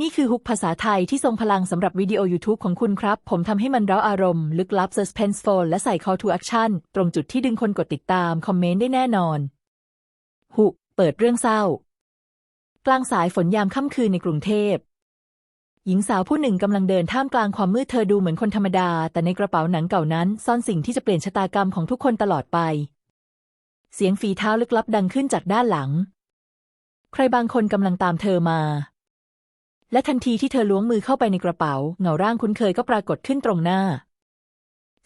นี่คือฮุกภาษาไทยที่ทรงพลังสำหรับวิดีโอ YouTube ของคุณครับ ผมทำให้มันเร้าอารมณ์ ลึกลับ suspenseful และใส่ call to action ตรงจุดที่ดึงคนกดติดตาม คอมเมนต์ได้แน่นอน ฮุก เปิดเรื่องเศร้า กลางสายฝนยามค่ำคืนในกรุงเทพ หญิงสาวผู้หนึ่งกำลังเดินท่ามกลางความมืดเธอดูเหมือนคนธรรมดา แต่ในกระเป๋าหนังเก่านั้น ซ่อนสิ่งที่จะเปลี่ยนชะตากรรมของทุกคนตลอดไป เสียงฝีเท้าลึกลับดังขึ้นจากด้านหลัง ใครบางคนกำลังตามเธอมา และทันทีที่เธอล้วงมือเข้าไปในกระเป๋า เงาร่างคุ้นเคยก็ปรากฏขึ้นตรงหน้า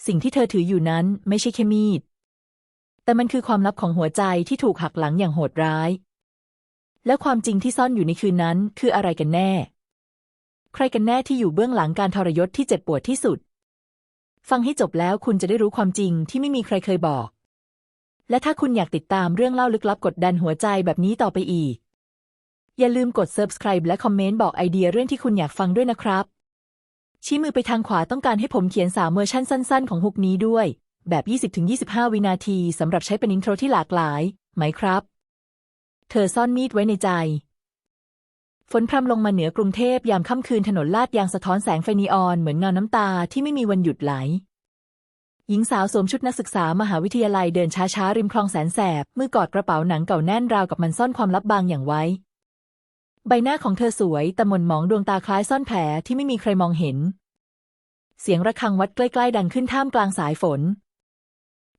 สิ่งที่เธอถืออยู่นั้นไม่ใช่แค่มีด แต่มันคือความลับของหัวใจที่ถูกหักหลังอย่างโหดร้าย และความจริงที่ซ่อนอยู่ในคืนนั้นคืออะไรกันแน่ ใครกันแน่ที่อยู่เบื้องหลังการทรยศที่เจ็บปวดที่สุด ฟังให้จบแล้วคุณจะได้รู้ความจริงที่ไม่มีใครเคยบอก และถ้าคุณอยากติดตามเรื่องเล่าลึกลับกดดันหัวใจแบบนี้ต่อไปอีก อย่าลืมกด subscribe และคอมเมนต์บอกไอเดียเรื่องที่คุณอยากฟังด้วยนะครับ ชี้มือไปทางขวาต้องการให้ผมเขียนสามเวอร์ชั่นสั้น ๆ ของฮุกนี้ด้วย แบบ 20-25 วินาทีสำหรับใช้เป็นอินโทรที่หลากหลาย ไหมครับ เธอซ่อนมีดไว้ในใจ ฝนพรำลงมาเหนือกรุงเทพยามค่ำคืนถนนลาดยางสะท้อนแสงไฟนีออนเหมือนเงาน้ำตาที่ไม่มีวันหยุดไหลหญิงสาวสวมชุดนักศึกษามหาวิทยาลัยเดินช้าๆ ริมคลองแสนแสบ มือกอดกระเป๋าหนังเก่าแน่นราวกับมันซ่อนความลับบางอย่างไว้ ใบหน้าของเธอสวยแต่หม่นหมองดวงตาคล้ายซ่อนแผลที่ไม่มีใครมองเห็น เสียงระฆังวัดใกล้ๆ ดังขึ้นท่ามกลางสายฝน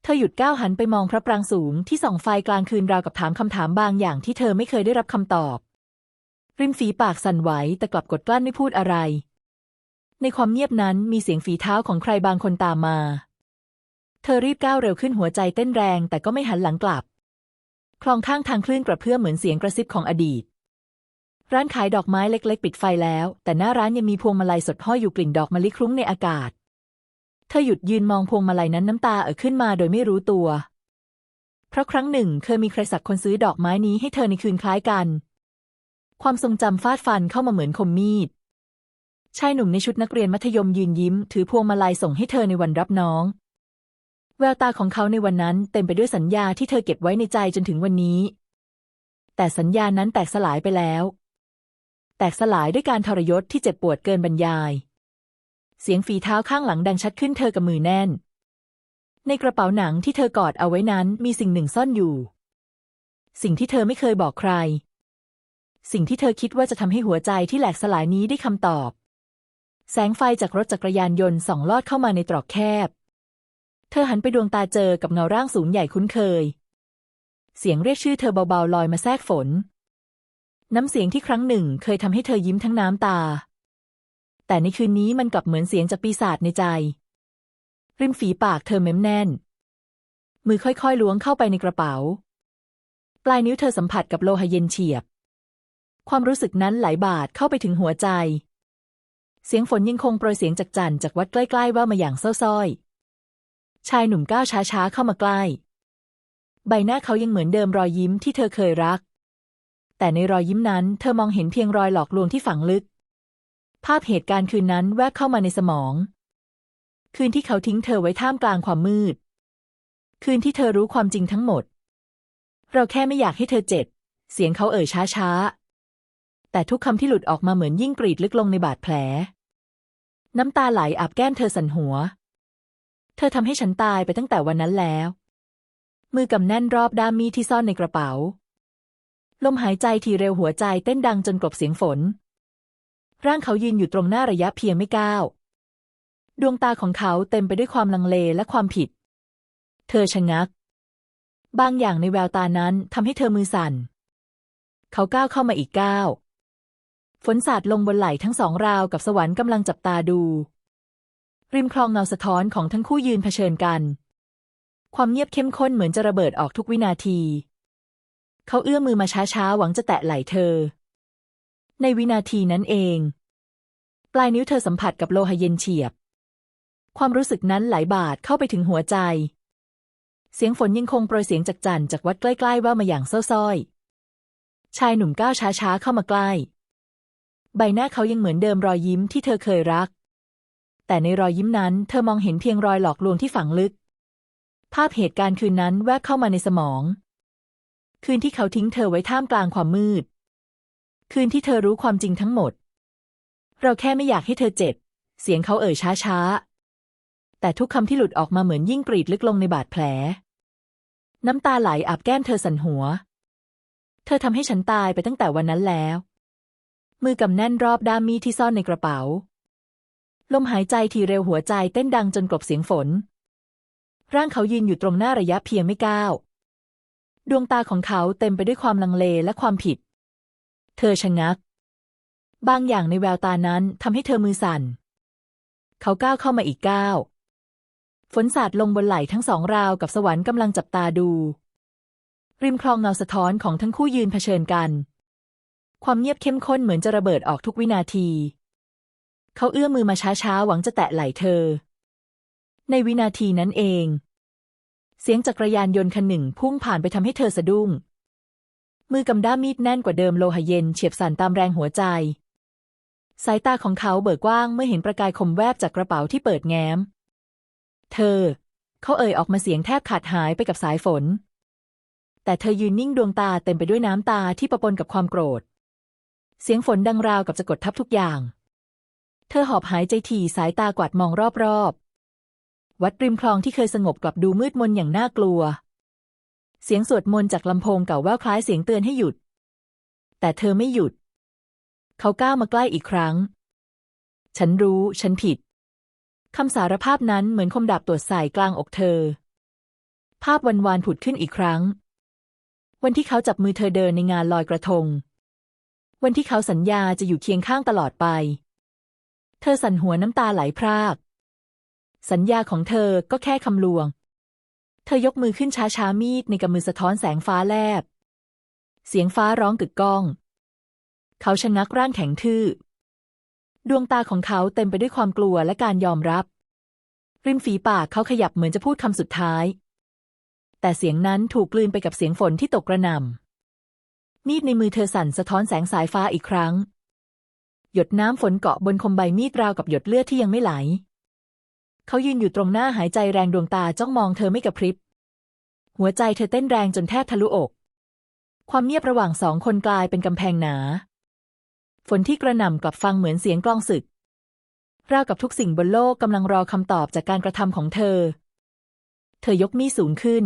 เธอหยุดก้าวหันไปมองพระปรางสูงที่ส่องไฟกลางคืนราวกับถามคำถามบางอย่างที่เธอไม่เคยได้รับคำตอบ ริมฝีปากสั่นไหวแต่กลับกดกลั้นไม่พูดอะไร ในความเงียบนั้นมีเสียงฝีเท้าของใครบางคนตามมา เธอรีบก้าวเร็วขึ้นหัวใจเต้นแรงแต่ก็ไม่หันหลังกลับ คลองข้างทางคลื่นกระเพื่อมเหมือนเสียงกระซิบของอดีต ร้านขายดอกไม้เล็ก ๆ ปิดไฟแล้ว แต่หน้าร้านยังมีพวงมาลัยสดห้อยอยู่กลิ่นดอกมะลิคลุ้งในอากาศ เธอหยุดยืนมองพวงมาลัยนั้นน้ำตาเอ่อขึ้นมาโดยไม่รู้ตัว เพราะครั้งหนึ่งเคยมีใครสักคนซื้อดอกไม้นี้ให้เธอในคืนคล้ายกัน ความทรงจำฟาดฟันเข้ามาเหมือนคมมีด ชายหนุ่มในชุดนักเรียนมัธยมยืนยิ้ม ถือพวงมาลัยส่งให้เธอในวันรับน้อง แววตาของเขาในวันนั้นเต็มไปด้วยสัญญาที่เธอเก็บไว้ในใจจนถึงวันนี้ แต่สัญญานั้นแตกสลายไปแล้ว แตกสลายด้วยการทรยศที่เจ็บปวดเกินบรรยาย เสียงฝีเท้าข้างหลังดังชัดขึ้นเธอกับมือแน่น ในกระเป๋าหนังที่เธอกอดเอาไว้นั้นมีสิ่งหนึ่งซ่อนอยู่ สิ่งที่เธอไม่เคยบอกใคร สิ่งที่เธอคิดว่าจะทำให้หัวใจที่แหลกสลายนี้ได้คำตอบ แสงไฟจากรถจักรยานยนต์ส่องลอดเข้ามาในตรอกแคบ เธอหันไปดวงตาเจอกับเงาร่างสูงใหญ่คุ้นเคย เสียงเรียกชื่อเธอเบาๆลอยมาแทรกฝน น้ำเสียงที่ครั้งหนึ่งเคยทำให้เธอยิ้มทั้งน้ำตา แต่ในคืนนี้มันกลับเหมือนเสียงจากปีศาจในใจ ริมฝีปากเธอเม้มแน่น มือค่อยๆล้วงเข้าไปในกระเป๋า ปลายนิ้วเธอสัมผัสกับโลหะเย็นเฉียบ ความรู้สึกนั้นไหลบาดเข้าไปถึงหัวใจ เสียงฝนยังคงโปรยเสียงจากจันจากวัดใกล้ ๆ ว่ามาอย่างเศร้าส้อยชายหนุ่มก้าวช้าๆเข้ามาใกล้ ใบหน้าเขายังเหมือนเดิมรอยยิ้มที่เธอเคยรัก แต่ในรอยยิ้มนั้นเธอมองเห็นเพียงรอยหลอกลวงที่ฝังลึก ภาพเหตุการณ์คืนนั้นแวบเข้ามาในสมอง คืนที่เขาทิ้งเธอไว้ท่ามกลางความมืด คืนที่เธอรู้ความจริงทั้งหมด เราแค่ไม่อยากให้เธอเจ็บ เสียงเขาเอ่ยช้าๆแต่ทุกคำที่หลุดออกมาเหมือนยิ่งกรีดลึกลงในบาดแผล น้ำตาไหลอาบแก้มเธอสั่นหัว เธอทำให้ฉันตายไปตั้งแต่วันนั้นแล้ว มือกำแน่นรอบด้ามมีดที่ซ่อนในกระเป๋า ลมหายใจทีเร็วหัวใจเต้นดังจนกลบเสียงฝน ร่างเขายืนอยู่ตรงหน้าระยะเพียงไม่ก้าว ดวงตาของเขาเต็มไปด้วยความลังเลและความผิด เธอชะงัก บางอย่างในแววตานั้นทำให้เธอมือสั่น เขาก้าวเข้ามาอีกก้าวฝนสาดลงบนไหล่ทั้งสองราวกับสวรรค์กำลังจับตาดู ริมคลองเงาสะท้อนของทั้งคู่ยืนเผชิญกัน ความเงียบเข้มข้นเหมือนจะระเบิดออกทุกวินาที เขาเอื้อมมือมาช้าๆ หวังจะแตะไหล่เธอ ในวินาทีนั้นเอง ปลายนิ้วเธอสัมผัสกับโลหะเย็นเฉียบ ความรู้สึกนั้นไหลบาดเข้าไปถึงหัวใจ เสียงฝนยังคงโปรยเสียงจากจันจากวัดใกล้ๆว่ามาอย่างเศร้าส้อยชายหนุ่มก้าวช้าๆเข้ามาใกล้ ใบหน้าเขายังเหมือนเดิมรอยยิ้มที่เธอเคยรัก แต่ในรอยยิ้มนั้นเธอมองเห็นเพียงรอยหลอกลวงที่ฝังลึก ภาพเหตุการณ์คืนนั้นแวบเข้ามาในสมอง คืนที่เขาทิ้งเธอไว้ท่ามกลางความมืด คืนที่เธอรู้ความจริงทั้งหมด เราแค่ไม่อยากให้เธอเจ็บ เสียงเขาเอ่ยช้าๆแต่ทุกคำที่หลุดออกมาเหมือนยิ่งกรีดลึกลงในบาดแผล น้ำตาไหลอาบแก้มเธอสั่นหัว เธอทำให้ฉันตายไปตั้งแต่วันนั้นแล้ว มือกำแน่นรอบด้ามมีดที่ซ่อนในกระเป๋า ลมหายใจทีเร็วหัวใจเต้นดังจนกลบเสียงฝน ร่างเขายืนอยู่ตรงหน้าระยะเพียงไม่ก้าว ดวงตาของเขาเต็มไปด้วยความลังเลและความผิด เธอชะงัก บางอย่างในแววตานั้นทำให้เธอมือสั่น เขาก้าวเข้ามาอีกก้าวฝนสาดลงบนไหล่ทั้งสองราวกับสวรรค์กำลังจับตาดู ริมคลองเงาสะท้อนของทั้งคู่ยืนเผชิญกัน ความเงียบเข้มข้นเหมือนจะระเบิดออกทุกวินาที เขาเอื้อมมือมาช้าๆหวังจะแตะไหล่เธอ ในวินาทีนั้นเอง เสียงจักรยานยนต์คันหนึ่งพุ่งผ่านไปทำให้เธอสะดุ้ง มือกำด้ามมีดแน่นกว่าเดิมโลหะเย็นเฉียบสั่นตามแรงหัวใจ สายตาของเขาเบิกกว้างเมื่อเห็นประกายคมแวบจากกระเป๋าที่เปิดแง้ม เธอ เขาเอ่ยออกมาเสียงแทบขาดหายไปกับสายฝน แต่เธอยืนนิ่งดวงตาเต็มไปด้วยน้ำตาที่ปะปนกับความโกรธ เสียงฝนดังราวกับจะกดทับทุกอย่าง เธอหอบหายใจถี่สายตากวาดมองรอบๆ วัดริมคลองที่เคยสงบกลับดูมืดมนอย่างน่ากลัว เสียงสวดมนต์จากลำโพงเก่าแว่วคล้ายเสียงเตือนให้หยุด แต่เธอไม่หยุด เขาก้าวมาใกล้อีกครั้ง ฉันรู้ ฉันผิด คำสารภาพนั้นเหมือนคมดาบตรวจใส่กลางอกเธอ ภาพวันวานผุดขึ้นอีกครั้ง วันที่เขาจับมือเธอเดินในงานลอยกระทง วันที่เขาสัญญาจะอยู่เคียงข้างตลอดไป เธอสั่นหัวน้ำตาไหลพราก สัญญาของเธอก็แค่คำลวง เธอยกมือขึ้นช้าๆมีดในกำมือสะท้อนแสงฟ้าแลบ เสียงฟ้าร้องกึกก้อง เขาชะงักร่างแข็งทื่อ ดวงตาของเขาเต็มไปด้วยความกลัวและการยอมรับ ริมฝีปากเขาขยับเหมือนจะพูดคำสุดท้าย แต่เสียงนั้นถูกกลืนไปกับเสียงฝนที่ตกกระหน่ำมีดในมือเธอสั่นสะท้อนแสงสายฟ้าอีกครั้ง หยดน้ำฝนเกาะบนคมใบมีดราวกับหยดเลือดที่ยังไม่ไหล เขายืนอยู่ตรงหน้าหายใจแรงดวงตาจ้องมองเธอไม่กระพริบ หัวใจเธอเต้นแรงจนแทบทะลุอก ความเงียบระหว่างสองคนกลายเป็นกำแพงหนา ฝนที่กระหน่ำกลับฟังเหมือนเสียงกลองศึก ราวกับทุกสิ่งบนโลกกำลังรอคำตอบจากการกระทำของเธอ เธอยกมีดสูงขึ้น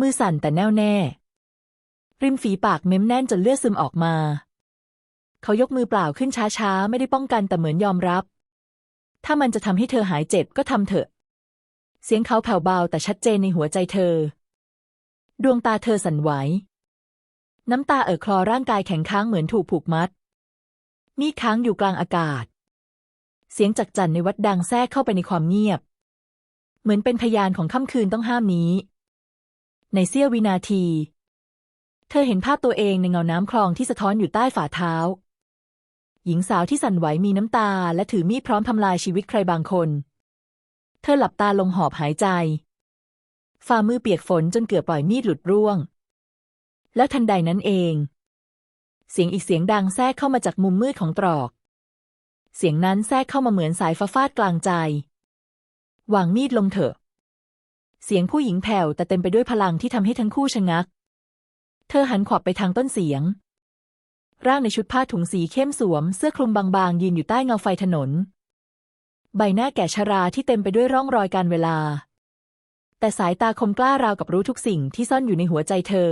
มือสั่นแต่แน่วแน่ ริมฝีปากเม้มแน่นจนเลือดซึมออกมา เขายกมือเปล่าขึ้นช้าๆ ไม่ได้ป้องกันแต่เหมือนยอมรับ ถ้ามันจะทำให้เธอหายเจ็บก็ทำเถอะ เสียงเขาแผ่วเบาแต่ชัดเจนในหัวใจเธอ ดวงตาเธอสั่นไหว น้ำตาเอ่อคลอร่างกายแข็งค้างเหมือนถูกผูกมัด มีค้างอยู่กลางอากาศ เสียงจักจั่นในวัดดังแทรกเข้าไปในความเงียบ เหมือนเป็นพยานของค่ำคืนต้องห้ามนี้ ในเสี้ยววินาที เธอเห็นภาพตัวเองในเงาน้ำคลองที่สะท้อนอยู่ใต้ฝ่าเท้า หญิงสาวที่สั่นไหวมีน้ำตา และถือมีดพร้อมทำลายชีวิตใครบางคน เธอหลับตาลงหอบหายใจ ฝ่ามือเปียกฝนจนเกือบปล่อยมีดหลุดร่วง แล้วทันใดนั้นเอง เสียงอีกเสียงดังแทรกเข้ามาจากมุมมืดของตรอก เสียงนั้นแทรกเข้ามาเหมือนสายฟ้าฟาดกลางใจวางมีดลงเถอะ เสียงผู้หญิงแผ่วแต่เต็มไปด้วยพลังที่ทำให้ทั้งคู่ชะงัก เธอหันขวับไปทางต้นเสียง ร่างในชุดผ้าถุงสีเข้มสวม เสื้อคลุมบางๆ ยืนอยู่ใต้เงาไฟถนน ใบหน้าแก่ชราที่เต็มไปด้วยร่องรอยการเวลา แต่สายตาคมกล้าราวกับรู้ทุกสิ่งที่ซ่อนอยู่ในหัวใจเธอ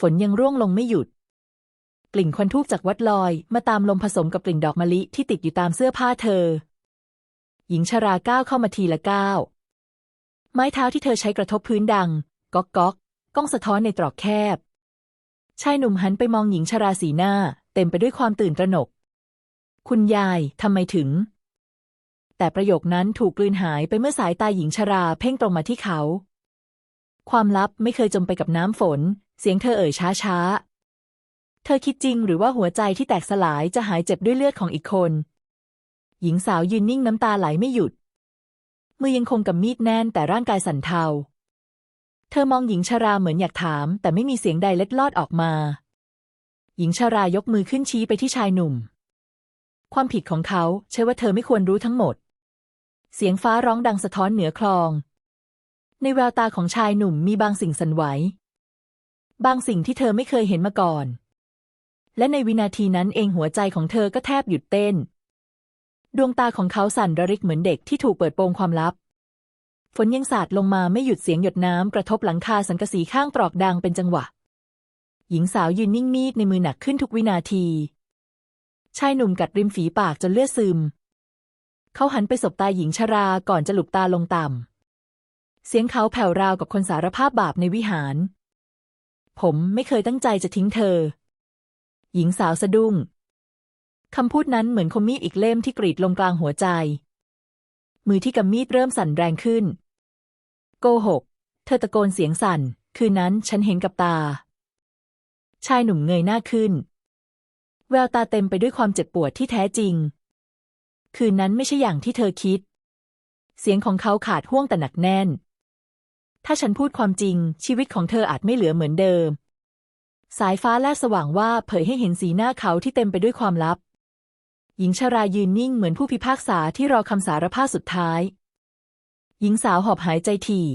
ฝนยังร่วงลงไม่หยุด กลิ่นควันทูบจากวัดลอย มาตามลมผสมกับกลิ่นดอกมะลิที่ติดอยู่ตามเสื้อผ้าเธอ หญิงชราก้าวเข้ามาทีละก้าวไม้เท้าที่เธอใช้กระทบพื้นดัง ก๊อกก๊อกก้องสะท้อนในตรอกแคบ ชายหนุ่มหันไปมองหญิงชราสีหน้า เต็มไปด้วยความตื่นตระหนก คุณยายทำไมถึง แต่ประโยคนั้นถูกกลืนหายไปเมื่อสายตาหญิงชราเพ่งตรงมาที่เขา ความลับไม่เคยจมไปกับน้ำฝน เสียงเธอเอ่ยช้าช้าเธอคิดจริงหรือว่าหัวใจที่แตกสลายจะหายเจ็บด้วยเลือดของอีกคน หญิงสาวยืนนิ่งน้ำตาไหลไม่หยุด มือยังคงกำมีดแน่นแต่ร่างกายสั่นเทา เธอมองหญิงชราเหมือนอยากถาม แต่ไม่มีเสียงใดเล็ดลอดออกมา หญิงชรายกมือขึ้นชี้ไปที่ชายหนุ่ม ความผิดของเขาใช่ว่าเธอไม่ควรรู้ทั้งหมด เสียงฟ้าร้องดังสะท้อนเหนือคลอง ในแววตาของชายหนุ่มมีบางสิ่งสั่นไหว บางสิ่งที่เธอไม่เคยเห็นมาก่อน และในวินาทีนั้นเองหัวใจของเธอก็แทบหยุดเต้น ดวงตาของเขาสั่นระริกเหมือนเด็กที่ถูกเปิดโปงความลับ ฝนยังสาดลงมาไม่หยุดเสียงหยดน้ำกระทบหลังคาสังกะสีข้างตรอกดังเป็นจังหวะ หญิงสาวยืนนิ่งมีดในมือหนักขึ้นทุกวินาที ชายหนุ่มกัดริมฝีปากจนเลือดซึม เขาหันไปสบตาหญิงชราก่อนจะหลุบตาลงต่ำ เสียงเขาแผ่วราวกับคนสารภาพบาปในวิหาร ผมไม่เคยตั้งใจจะทิ้งเธอ หญิงสาวสะดุ้งคำพูดนั้นเหมือนคมมีดอีกเล่มที่กรีดลงกลางหัวใจ มือที่กำมีดเริ่มสั่นแรงขึ้น โกหก เธอตะโกนเสียงสั่น คืนนั้นฉันเห็นกับตา ชายหนุ่มเงยหน้าขึ้น แววตาเต็มไปด้วยความเจ็บปวดที่แท้จริง คืนนั้นไม่ใช่อย่างที่เธอคิด เสียงของเขาขาดห่วงแต่หนักแน่น ถ้าฉันพูดความจริง ชีวิตของเธออาจไม่เหลือเหมือนเดิม สายฟ้าแลบสว่างว่าเผยให้เห็นสีหน้าเขาที่เต็มไปด้วยความลับ หญิงชรายืนนิ่งเหมือนผู้พิพากษาที่รอคำสารภาพสุดท้าย หญิงสาวหอบหายใจถี่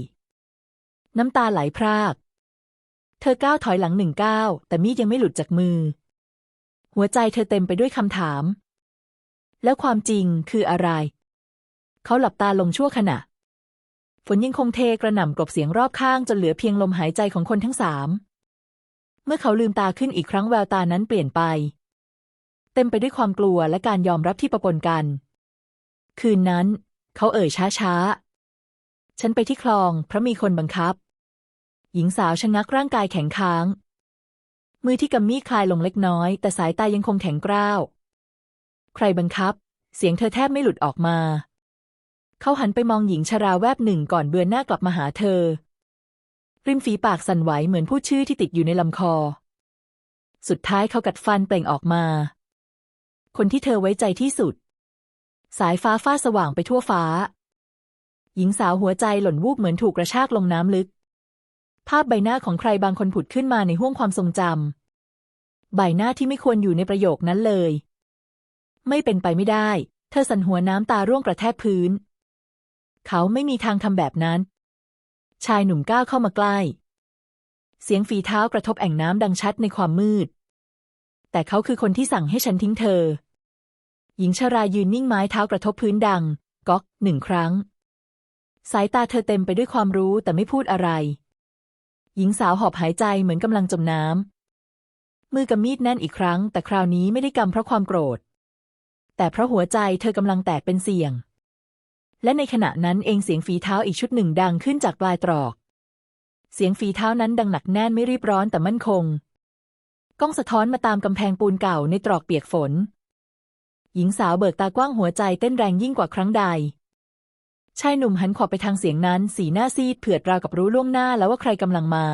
น้ำตาไหลพราก เธอก้าวถอยหลังหนึ่งก้าวแต่มีดยังไม่หลุดจากมือ หัวใจเธอเต็มไปด้วยคำถาม แล้วความจริงคืออะไร เขาหลับตาลงชั่วขณะ ฝนยังคงเทกระหน่ำกลบเสียงรอบข้างจนเหลือเพียงลมหายใจของคนทั้งสาม เมื่อเขาลืมตาขึ้นอีกครั้งแววตานั้นเปลี่ยนไป เต็มไปด้วยความกลัวและการยอมรับที่ประปนกัน คืนนั้น เขาเอ่ยช้าๆ ฉันไปที่คลอง เพราะมีคนบังคับ หญิงสาวชะงักร่างกายแข็งค้าง มือที่กำมีดคลายลงเล็กน้อย แต่สายตายังคงแข็งกร้าว ใครบังคับ เสียงเธอแทบไม่หลุดออกมา เขาหันไปมองหญิงชราแวบหนึ่งก่อนเบือนหน้ากลับมาหาเธอ ริมฝีปากสั่นไหวเหมือนพูดชื่อที่ติดอยู่ในลำคอ สุดท้ายเขากัดฟันเปล่งออกมา คนที่เธอไว้ใจที่สุด สายฟ้าฟาดสว่างไปทั่วฟ้า หญิงสาวหัวใจหล่นวูบเหมือนถูกกระชากลงน้ำลึก ภาพใบหน้าของใครบางคนผุดขึ้นมาในห้วงความทรงจำ ใบหน้าที่ไม่ควรอยู่ในประโยคนั้นเลย ไม่เป็นไปไม่ได้ เธอสั่นหัวน้ำตาร่วงกระแทกพื้น เขาไม่มีทางทำแบบนั้น ชายหนุ่มก้าวเข้ามาใกล้ เสียงฝีเท้ากระทบแอ่งน้ำดังชัดในความมืด แต่เขาคือคนที่สั่งให้ฉันทิ้งเธอ หญิงชรายืนนิ่งไม้เท้ากระทบพื้นดัง ก๊อกหนึ่งครั้ง สายตาเธอเต็มไปด้วยความรู้แต่ไม่พูดอะไร หญิงสาวหอบหายใจเหมือนกำลังจมน้ำ มือกำมีดแน่นอีกครั้ง แต่คราวนี้ไม่ได้กำเพราะความโกรธ แต่เพราะหัวใจเธอกำลังแตกเป็นเสี่ยง และในขณะนั้นเองเสียงฝีเท้าอีกชุดหนึ่งดังขึ้นจากปลายตรอก เสียงฝีเท้านั้นดังหนักแน่นไม่รีบร้อนแต่มั่นคง ก้องสะท้อนมาตามกำแพงปูนเก่าในตรอกเปียกฝน หญิงสาวเบิกตากว้างหัวใจเต้นแรงยิ่งกว่าครั้งใด ชายหนุ่มหันขอบไปทางเสียงนั้น สีหน้าซีดเผือดราวกับรู้ล่วงหน้าแล้วว่าใครกำลังมา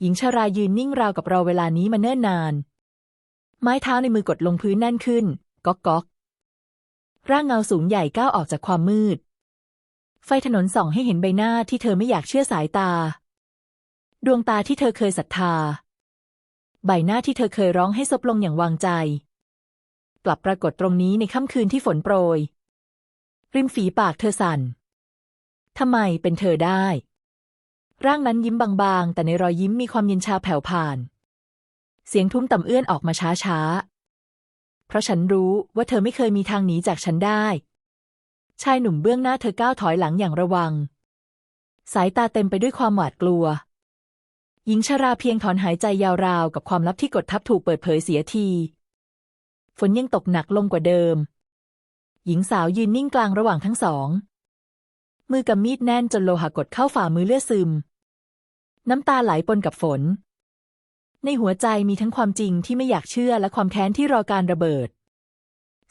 หญิงชารายืนนิ่งราวกับรอเวลานี้มาเนิ่นนาน ไม้เท้าในมือกดลงพื้นแน่นขึ้น ก๊อกก๊อกร่างเงาสูงใหญ่ก้าวออกจากความมืด ไฟถนนส่องให้เห็นใบหน้าที่เธอไม่อยากเชื่อสายตา ดวงตาที่เธอเคยศรัทธา ใบหน้าที่เธอเคยร้องให้ซบลงอย่างวางใจ กลับปรากฏตรงนี้ในค่ำคืนที่ฝนโปรย ริมฝีปากเธอสั่นทำไมเป็นเธอได้ ร่างนั้นยิ้มบางๆ แต่ในรอยยิ้มมีความเย็นชาแผ่วผ่าน เสียงทุ้มต่ำเอื้อนออกมาช้าๆ เพราะฉันรู้ว่าเธอไม่เคยมีทางหนีจากฉันได้ ชายหนุ่มเบื้องหน้าเธอก้าวถอยหลังอย่างระวัง สายตาเต็มไปด้วยความหวาดกลัว หญิงชราเพียงถอนหายใจยาวราวกับความลับที่กดทับถูกเปิดเผยเสียที ฝนยังตกหนักลงกว่าเดิม หญิงสาวยืนนิ่งกลางระหว่างทั้งสอง มือกำมีดแน่นจนโลหะกดเข้าฝ่ามือเลือดซึม น้ำตาไหลปนกับฝน ในหัวใจมีทั้งความจริงที่ไม่อยากเชื่อและความแค้นที่รอการระเบิด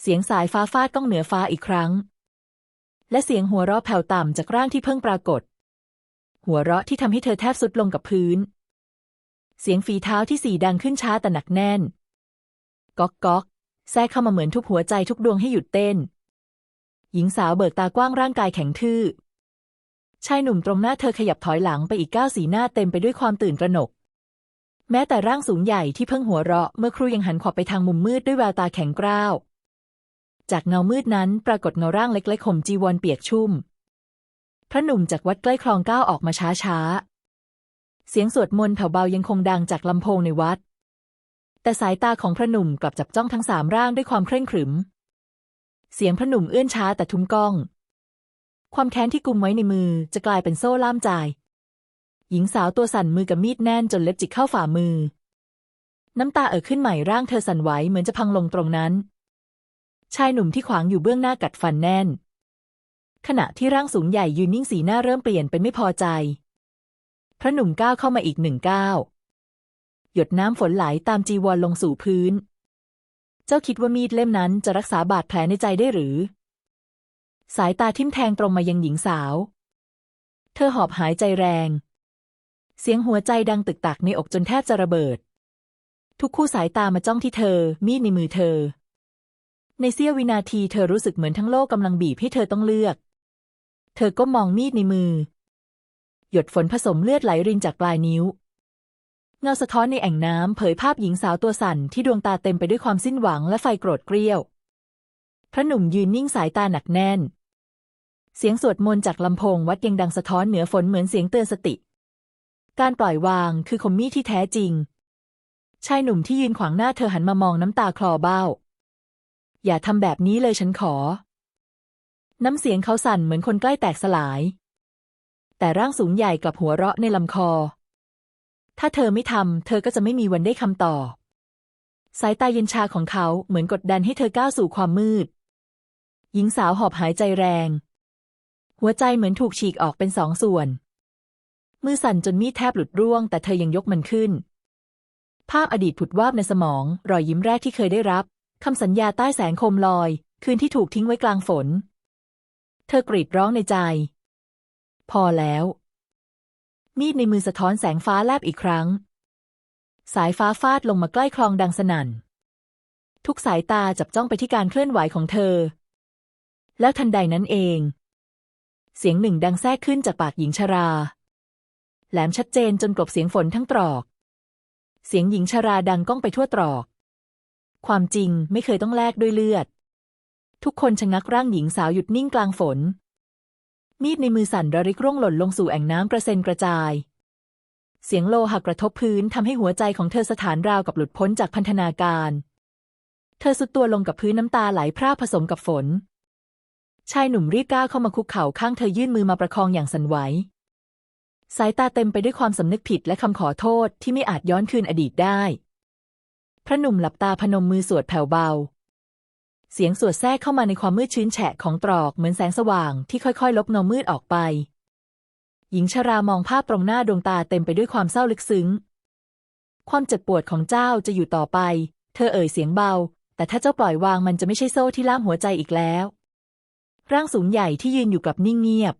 เสียงสายฟ้าฟาดก้องเหนือฟ้าอีกครั้ง และเสียงหัวเราะแผ่วต่ำจากร่างที่เพิ่งปรากฏ หัวเราะที่ทำให้เธอแทบสุดลงกับพื้น เสียงฝีเท้าที่สี่ดังขึ้นช้าแต่หนักแน่น ก๊อกก๊อกแทรกเข้ามาเหมือนทุบหัวใจทุกดวงให้หยุดเต้น หญิงสาวเบิกตากว้างร่างกายแข็งทื่อ ชายหนุ่มตรงหน้าเธอขยับถอยหลังไปอีกก้าวสีหน้าเต็มไปด้วยความตื่นตระหนก แม้แต่ร่างสูงใหญ่ที่เพิ่งหัวเราะเมื่อครูยังหันขอบไปทางมุมมืดด้วยแววตาแข็งกร้าว จากเงามืดนั้นปรากฏเงาร่างเล็กๆห่มจีวรเปียกชุ่ม พระหนุ่มจากวัดใกล้คลองก้าวออกมาช้าๆ เสียงสวดมนต์แผ่วเบายังคงดังจากลำโพงในวัด แต่สายตาของพระหนุ่มกลับจับจ้องทั้งสามร่างด้วยความเคร่งขรึม เสียงพระหนุ่มเอื้อนช้าแต่ทุ้มก้อง ความแค้นที่กุมไว้ในมือจะกลายเป็นโซ่ล่ามใจ หญิงสาวตัวสั่นมือกับมีดแน่นจนเล็บจิกเข้าฝ่ามือ น้ำตาเอ่อขึ้นใหม่ร่างเธอสั่นไหวเหมือนจะพังลงตรงนั้น ชายหนุ่มที่ขวางอยู่เบื้องหน้ากัดฟันแน่น ขณะที่ร่างสูงใหญ่ยืนนิ่งสีหน้าเริ่มเปลี่ยนเป็นไม่พอใจ พระหนุ่มก้าวเข้ามาอีกหนึ่งก้าวหยดน้ำฝนไหลตามจีวรลงสู่พื้น เจ้าคิดว่ามีดเล่มนั้นจะรักษาบาดแผลในใจได้หรือ สายตาทิ่มแทงตรงมายังหญิงสาว เธอหอบหายใจแรง เสียงหัวใจดังตึกตักในอกจนแทบจะระเบิด ทุกคู่สายตามาจ้องที่เธอ มีดในมือเธอ ในเสี้ยววินาทีเธอรู้สึกเหมือนทั้งโลกกำลังบีบให้เธอต้องเลือก เธอก็มองมีดในมือ หยดฝนผสมเลือดไหลรินจากปลายนิ้ว เงาสะท้อนในแอ่งน้ำเผยภาพหญิงสาวตัวสั่นที่ดวงตาเต็มไปด้วยความสิ้นหวังและไฟโกรธเกรี้ยว พระหนุ่มยืนนิ่งสายตาหนักแน่น เสียงสวดมนต์จากลำโพงวัดยังดังสะท้อนเหนือฝนเหมือนเสียงเตือนสติ การปล่อยวางคือคมมีดที่แท้จริง ชายหนุ่มที่ยืนขวางหน้าเธอหันมามองน้ำตาคลอเบ้า อย่าทำแบบนี้เลยฉันขอ น้ำเสียงเขาสั่นเหมือนคนใกล้แตกสลาย แต่ร่างสูงใหญ่กลับหัวเราะในลำคอ ถ้าเธอไม่ทำ เธอก็จะไม่มีวันได้คำตอบ สายตาเย็นชาของเขาเหมือนกดดันให้เธอก้าวสู่ความมืด หญิงสาวหอบหายใจแรง หัวใจเหมือนถูกฉีกออกเป็นสองส่วน มือสั่นจนมีดแทบหลุดร่วง แต่เธอยังยกมันขึ้น ภาพอดีตผุดวาบในสมอง รอยยิ้มแรกที่เคยได้รับคำสัญญาใต้แสงโคมลอย คืนที่ถูกทิ้งไว้กลางฝน เธอกรีดร้องในใจ พอแล้ว มีดในมือสะท้อนแสงฟ้าแลบอีกครั้ง สายฟ้าฟาดลงมาใกล้คลองดังสนั่น ทุกสายตาจับจ้องไปที่การเคลื่อนไหวของเธอ แล้วทันใดนั้นเอง เสียงหนึ่งดังแทรกขึ้นจากปากหญิงชรา แหลมชัดเจนจนกลบเสียงฝนทั้งตรอก เสียงหญิงชราดังก้องไปทั่วตรอก ความจริงไม่เคยต้องแลกด้วยเลือด ทุกคนชะงักร่างหญิงสาวหยุดนิ่งกลางฝน มีดในมือสั่นระริกร่วงหล่นลงสู่แอ่งน้ำกระเซ็นกระจาย เสียงโลหะกระทบพื้นทำให้หัวใจของเธอสถานราวกับหลุดพ้นจากพันธนาการ เธอสุดตัวลงกับพื้นน้ำตาไหลพร่าผสมกับฝน ชายหนุ่มรีบก้าวเข้ามาคุกเข่าข้างเธอยื่นมือมาประคองอย่างสั่นไหว สายตาเต็มไปด้วยความสำนึกผิดและคำขอโทษที่ไม่อาจย้อนคืนอดีตได้ พระหนุ่มหลับตาพนมมือสวดแผ่วเบา เสียงสวดแทรกเข้ามาในความมืดชื้นแฉะของตรอกเหมือนแสงสว่างที่ค่อยๆ ลบเงามืดออกไป หญิงชรามองภาพตรงหน้าดวงตาเต็มไปด้วยความเศร้าลึกซึ้ง ความเจ็บปวดของเจ้าจะอยู่ต่อไป เธอเอ่ยเสียงเบา แต่ถ้าเจ้าปล่อยวางมันจะไม่ใช่โซ่ที่ล่ามหัวใจอีกแล้ว ร่างสูงใหญ่ที่ยืนอยู่กับนิ่งเงียบ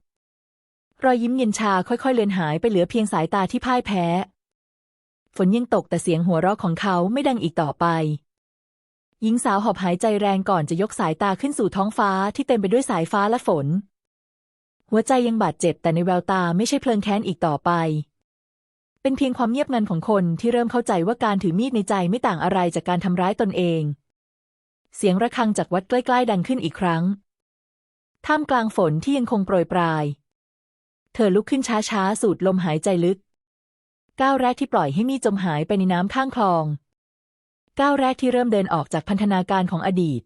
รอยยิ้มเย็นชาค่อยๆเลือนหายไปเหลือเพียงสายตาที่พ่ายแพ้ ฝนยังตกแต่เสียงหัวเราะของเขาไม่ดังอีกต่อไป หญิงสาวหอบหายใจแรงก่อนจะยกสายตาขึ้นสู่ท้องฟ้าที่เต็มไปด้วยสายฟ้าและฝน หัวใจยังบาดเจ็บแต่ในแววตาไม่ใช่เพลิงแค้นอีกต่อไป เป็นเพียงความเงียบงันของคนที่เริ่มเข้าใจว่าการถือมีดในใจไม่ต่างอะไรจากการทำร้ายตนเอง เสียงระฆังจากวัดใกล้ๆดังขึ้นอีกครั้ง ท่ามกลางฝนที่ยังคงโปรยปลาย เธอลุกขึ้นช้าๆ สูดลมหายใจลึก ก้าวแรกที่ปล่อยให้มีดจมหายไปในน้ำข้างคลอง ก้าวแรกที่เริ่มเดินออกจากพันธนาการของอดีต